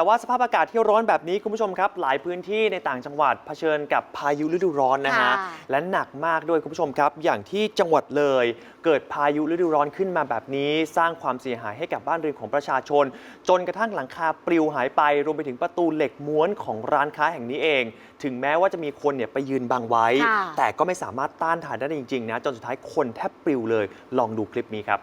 แต่ว่าสภาพอากาศที่ร้อนแบบนี้คุณผู้ชมครับ หลายพื้นที่ในต่างจังหวัดเผชิญกับพายุฤดูร้อนนะฮะ ค่ะ และหนักมากด้วยคุณผู้ชมครับ อย่างที่จังหวัดเลย เกิดพายุฤดูร้อนขึ้นมาแบบนี้ สร้างความเสียหายให้กับบ้านเรือนของประชาชน จนกระทั่งหลังคาปลิวหายไป รวมไปถึงประตูเหล็กม้วนของร้านค้าแห่งนี้เอง ถึงแม้ว่าจะมีคนเนี่ยไปยืนบังไว้ ค่ะ แต่ก็ไม่สามารถต้านทานได้จริงๆนะจนสุดท้ายคนแทบปลิวเลย ลองดูคลิปนี้ครับ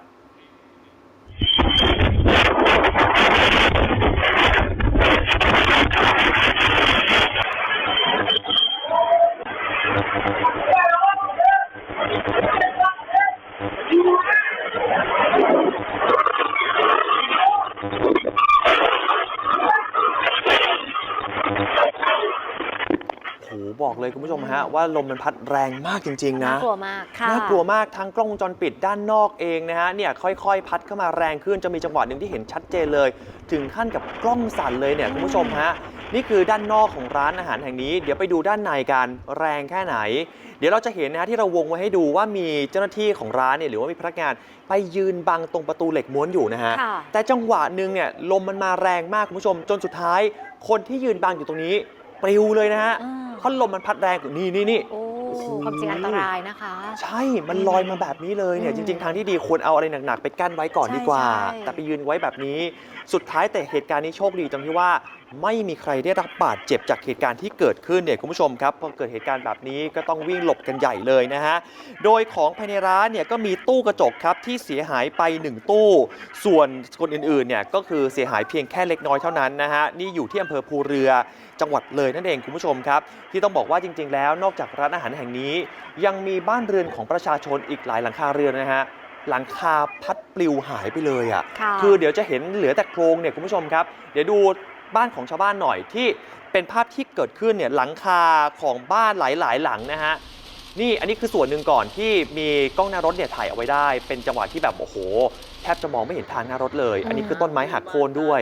เลยคุณผู้ชมฮะว่าลมมันพัดแรงมากจริง ๆ นะ น่ากลัวมากค่ะ น่ากลัวมากทั้งกล้องวงจรปิดด้านนอกเองนะฮะเนี่ยค่อยๆ พัดเข้ามาแรงขึ้นจะมีจังหวะหนึ่งที่เห็นชัดเจนเลย ถึงขั้นกับกล้องสั่นเลยเนี่ยคุณผู้ชมฮะนี่คือด้านนอกของร้านอาหารแห่งนี้ เดี๋ยวไปดูด้านในกันแรงแค่ไหน เดี๋ยวเราจะเห็นนะฮะที่เราวงไว้ให้ดูว่ามีเจ้าหน้าที่ของร้านเนี่ยหรือว่ามีพนักงานไปยืนบังตรงประตูเหล็กม้วนอยู่นะฮะ ค่ะ แต่จังหวะหนึ่งเนี่ยลมมันมาแรงมากคุณผู้ชมจนสุดท้าย คนที่ยืนบังอยู่ตรงนี้ ปลิวเลยนะฮะอ่าเพราะลมมันพัดแรงนี่นี่นี่ โอ้โอ้โหความจริงอันตรายนะคะ ใช่ มันลอยมาแบบนี้เลยเนี่ย อืจมริง ๆ ทางที่ดีควรเอาอะไรหนัก ๆ ไปกั้นไว้ก่อนใช่ดีกว่า ใช่ แต่ไปยืนไว้แบบนี้ สุดท้ายแต่เหตุการณ์นี้โชคดีตรงที่ว่าไม่มีใครได้รับบาดเจ็บจากเหตุการณ์ที่เกิดขึ้นเนี่ยคุณผู้ชมครับพอเกิดเหตุการณ์แบบนี้ก็ต้องวิ่งหลบกันใหญ่เลยนะฮะ โดยของภายในร้านเนี่ยก็มีตู้กระจกครับที่เสียหายไป 1 ตู้ ส่วนคนอื่นๆเนี่ยก็คือเสียหายเพียงแค่เล็กน้อยเท่านั้นนะฮะนี่อยู่ที่อำเภอภูเรือจังหวัดเลยนั่นเองคุณผู้ชมครับ ที่ต้องบอกว่าจริง ๆ แล้วนอกจากร้านอาหารแห่งนี้ ยังมีบ้านเรือนของประชาชนอีกหลายหลังคาเรือนนะฮะหลังคาพัดปลิวหายไปเลยอะค่ะ คือเดี๋ยวจะเห็นเหลือแต่โครงเนี่ยคุณผู้ชมครับ เดี๋ยวดู บ้านของชาวบ้านหน่อยที่เป็นภาพที่เกิดขึ้นเนี่ยหลังคาของบ้านหลายๆ หลังนะฮะนี่อันนี้คือส่วนหนึ่งก่อนที่มีกล้องหน้ารถเนี่ยถ่ายเอาไว้ได้ เป็นจังหวะที่แบบโอ้โห แทบจะมองไม่เห็นทางหน้ารถเลย อันนี้คือต้นไม้หักโค่นด้วย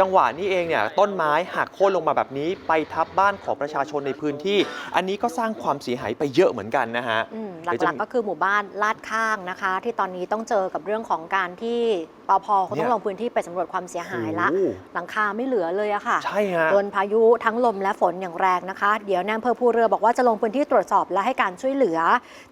จังหวะนี้เองเนี่ยต้นไม้หักโค่นลงมาแบบนี้ ไปทับบ้านของประชาชนในพื้นที่ อันนี้ก็สร้างความเสียหายไปเยอะเหมือนกันนะฮะ อืม หเดี๋ยวจะลักๆก็คือหมู่บ้านลาดข้างนะคะ ที่ตอนนี้ต้องเจอกับเรื่องของการที่ปอพเขาเนี่ต้อยงลงพื้นที่ไปสำรวจความเสียหายละโอ้โหหลังคาไม่เหลือเลยอะค่ะใช่ฮะโดนพายุทั้งลมและฝนอย่างแรงนะคะ เดี๋ยวนายอำเภอภูเรือบอกว่าจะลงพื้นที่ตรวจสอบและให้การช่วยเหลือ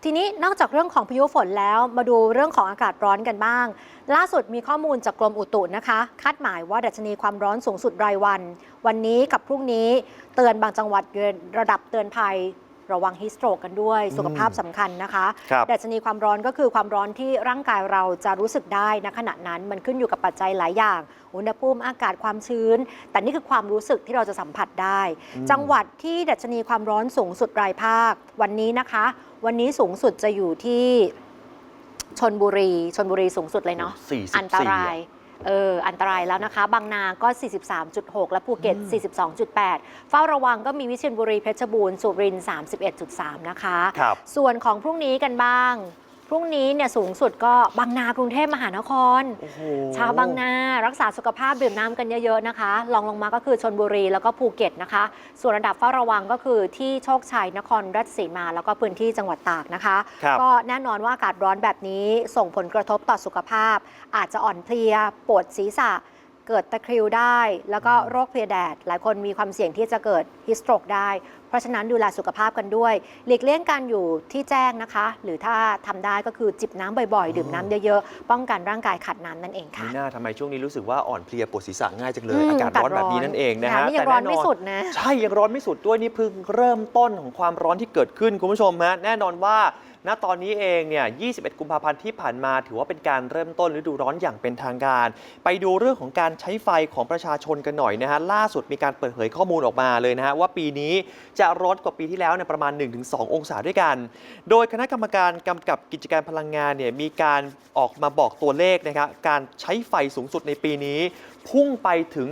ทีนี้นอกจากเรื่องของพายุฝนแล้วมาดูเรื่องของอากาศร้อนกันบ้าง ล่าสุดมีข้อมูลจากกรมอุตุนะคะ คาดหมายว่าดัชนีความร้อนสูงสุดรายวัน วันนี้กับพรุ่งนี้เตือนบางจังหวัดอยู่ในระดับเตือนภัย ระวังฮิสโตรกกันด้วย สุขภาพสำคัญนะคะครับดัชนีความร้อนก็คือความร้อนที่ร่างกายเราจะรู้สึกได้ณขณะนั้นมันขึ้นอยู่กับปัจจัยหลายอย่าง อุณหภูมิอากาศความชื้น แต่นี่คือความรู้สึกที่เราจะสัมผัสได้อืมจังหวัดที่ดัชนีความร้อนสูงสุดรายภาค วันนี้นะคะ วันนี้สูงสุดจะอยู่ที่ชนบุรีชนบุรีสูงสุดเลยเนาะ44อันตราย เอออันตรายแล้วนะคะ บางนาก็ 43.6 และภูเก็ต 42.8 เฝ้าระวังก็มีวิเชียรบุรีเพชรบูรณ์สุรินทร์31.3 นะคะครับส่วนของพรุ่งนี้กันบ้าง พรุ่งนี้เนี่ยสูงสุดก็บางนากรุงเทพมหานคร โอ้โหชาวบางนารักษาสุขภาพดื่มน้ำกันเยอะๆนะคะลองลงมาก็คือชนบุรีแล้วก็ภูเก็ตนะคะ ส่วนระดับเฝ้าระวังก็คือที่โชคชัยนครราชสีมา แล้วก็พื้นที่จังหวัดตากนะคะ ครับ ก็แน่นอนว่าอากาศร้อนแบบนี้ส่งผลกระทบต่อสุขภาพ อาจจะอ่อนเพลีย ปวดศีรษะ เกิดตะคริวได้ แล้วก็โรคเพลียแดด หลายคนมีความเสี่ยงที่จะเกิดฮิสโตรกได้เพ ราะฉะนั้นดูแลสุขภาพกันด้วย หลีกเลี่ยงการอยู่ที่แจ้งนะคะ หรือถ้าทำได้ก็คือจิบน้ำบ่อยๆ ดื่มน้ำเยอะๆ ป้องกันร่างกายขาดน้ำนั่นเองค่ะ มีหน้าทำไมช่วงนี้รู้สึกว่าอ่อนเพลียปวดศีรษะง่ายจังเลยอืมอากาศร้อนแบบนี้นั่นเองนะฮะนี่ยังร้อนไม่สุดนะ ใช่ ยังร้อนไม่สุดด้วยนี่เพิ่งเริ่มต้นของความร้อนที่เกิดขึ้นคุณผู้ชมฮะแน่นอนว่าณตอนนี้เองเนี่ย 21 กุมภาพันธ์ที่ผ่านมา ถือว่าเป็นการเริ่มต้นฤดูร้อนอย่างเป็นทางการ ไปดูเรื่องของการใช้ไฟของประชาชนกันหน่อยนะฮะล่าสุดมีการเปิดเผยข้อมูลออกมาเลยนะฮะว่าปีนี้จะร้อนกว่าปีที่แล้วในประมาณ 1-2 องศาด้วยกัน โดยคณะกรรมการกำกับกิจการพลังงานเนี่ยมีการออกมาบอกตัวเลขนะครับการใช้ไฟสูงสุดในปีนี้ พุ่งไปถึง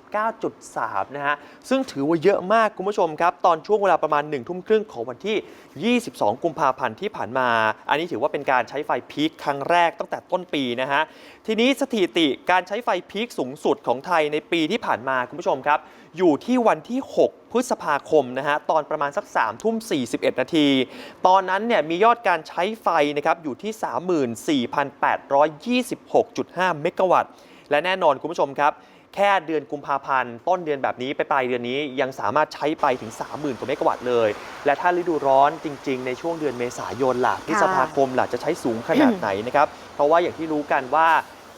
3989.3 นะฮะ ซึ่งถือว่าเยอะมากคุณผู้ชมครับ ตอนช่วงเวลาประมาณ 1 ทุ่มครึ่งของวันที่ 22 กุมภาพันธ์ที่ผ่านมา อันนี้ถือว่าเป็นการใช้ไฟพีคครั้งแรกตั้งแต่ต้นปีนะฮะ ทีนี้สถิติการใช้ไฟพีคสูงสุดของไทยในปีที่ผ่านมาคุณผู้ชมครับ อยู่ที่วันที่ 6 พฤษภาคมนะฮะตอนประมาณสัก3ทุ่ม41 นาที ตอนนั้นเนี่ยมียอดการใช้ไฟนะครับอยู่ที่ 34,826.5 เมกะวัตต์ และแน่นอนคุณผู้ชมครับ แค่เดือนกุมภาพันธ์ต้นเดือนแบบนี้ไปปลายเดือนนี้ยังสามารถใช้ไปถึง 30,000กว่าเมกะวัตต์เลย และถ้าฤดูร้อนจริง ๆ ในช่วงเดือนเมษายนล่ะพฤษภาคมล่ะจะใช้สูงขนาดไหนนะครับเพราะว่าอย่างที่รู้กันว่า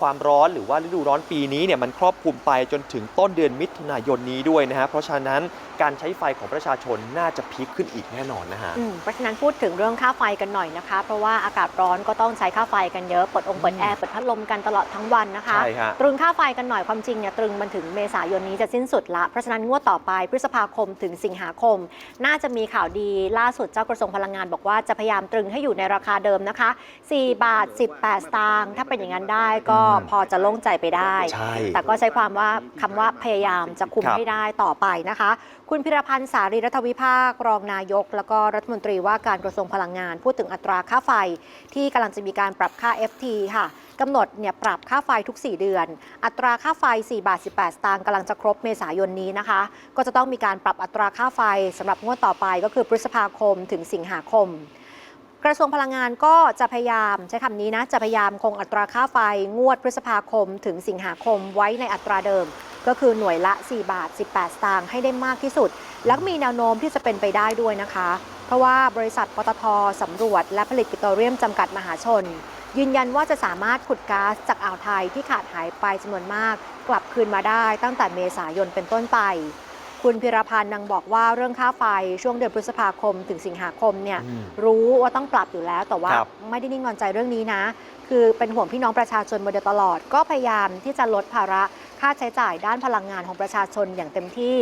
ความร้อนหรือว่าฤดูร้อนปีนี้เนี่ยมันครอบคลุมไปจนถึงต้นเดือนมิถุนายนนี้ด้วยนะฮะเพราะฉะนั้นการใช้ไฟของประชาชนน่าจะพีคขึ้นอีกแน่นอนนะฮะอืมเพราะฉะนั้นพูดถึงเรื่องค่าไฟกันหน่อยนะคะ เพราะว่าอากาศร้อนก็ต้องใช้ค่าไฟกันเยอะเปิดองค์เปิดแอร์เปิดพัดลมกันตลอดทั้งวันนะคะ ใช่ฮะ ตรึงค่าไฟกันหน่อยความจริงเนี่ยตรึงมันถึงเมษายนนี้จะสิ้นสุดละ เพราะฉะนั้นงวดต่อไปพฤษภาคมถึงสิงหาคม น่าจะมีข่าวดีล่าสุดเจ้ากระทรวงพลังงานบอกว่าจะพยายามตรึงให้อยู่ในราคาเดิมนะคะ 4 บาท 18 สตางค์ถ้าเป็นอย่างนั้นได้ก็อืมพอจะโล่งใจไปได้ ใช่ แต่ก็ใช้ความว่าคำว่าพยายามจะคุมครับให้ได้ต่อไปนะคะ คุณพิรพันธ์สารีรัฐวิภาค รองนายก แล้วก็รัฐมนตรีว่าการกระทรวงพลังงาน พูดถึงอัตราค่าไฟ ที่กำลังจะมีการปรับค่า FT ค่ะกำหนดเนี่ยปรับค่าไฟทุก 4 เดือน อัตราค่าไฟ 4 บาท 18 สตางค์กำลังจะครบเมษายนนี้นะคะ ก็จะต้องมีการปรับอัตราค่าไฟสำหรับงวดต่อไปก็คือพฤษภาคมถึงสิงหาคม กระทรวงพลังงานก็จะพยายามใช้คำนี้นะ จะพยายามคงอัตราค่าไฟงวดพฤษภาคม ถึงสิงหาคมไว้ในอัตราเดิม ก็คือหน่วยละ 4 บาท 18 สตางค์ให้ได้มากที่สุด และมีแนวโน้มที่จะเป็นไปได้ด้วยนะคะ เพราะว่าบริษัทปตทสำรวจ และผลิตปิโตรเลียมจำกัดมหาชน ยืนยันว่าจะสามารถขุดก๊าซจากอ่าวไทยที่ขาดหายไปจำนวนมาก กลับคืนมาได้ตั้งแต่เมษายนเป็นต้นไป คุณพิรพันธ์ยังบอกว่าเรื่องค่าไฟช่วงเดือนพฤษภาคมถึงสิงหาคมเนี่ยอืมรู้ว่าต้องปรับอยู่แล้ว แต่ว่าครับ ไม่ได้นิ่งนอนใจเรื่องนี้นะ คือเป็นห่วงพี่น้องประชาชนมาโดยตลอด ก็พยายามที่จะลดภาระค่าใช้จ่ายด้านพลังงานของประชาชนอย่างเต็มที่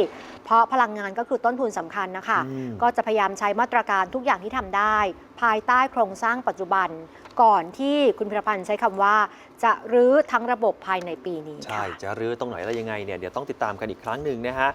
เพราะพลังงานก็คือต้นทุนสำคัญนะคะ อืม ก็จะพยายามใช้มาตรการทุกอย่างที่ทำได้ ภายใต้โครงสร้างปัจจุบัน ก่อนที่คุณพิรพันธ์ใช้คำว่า จะรื้อทั้งระบบภายในปีนี้ใช่ ค่ะ จะรื้อตรงไหนแล้วยังไงเนี่ย เดี๋ยวต้องติดตามกันอีกครั้งหนึ่งนะฮะ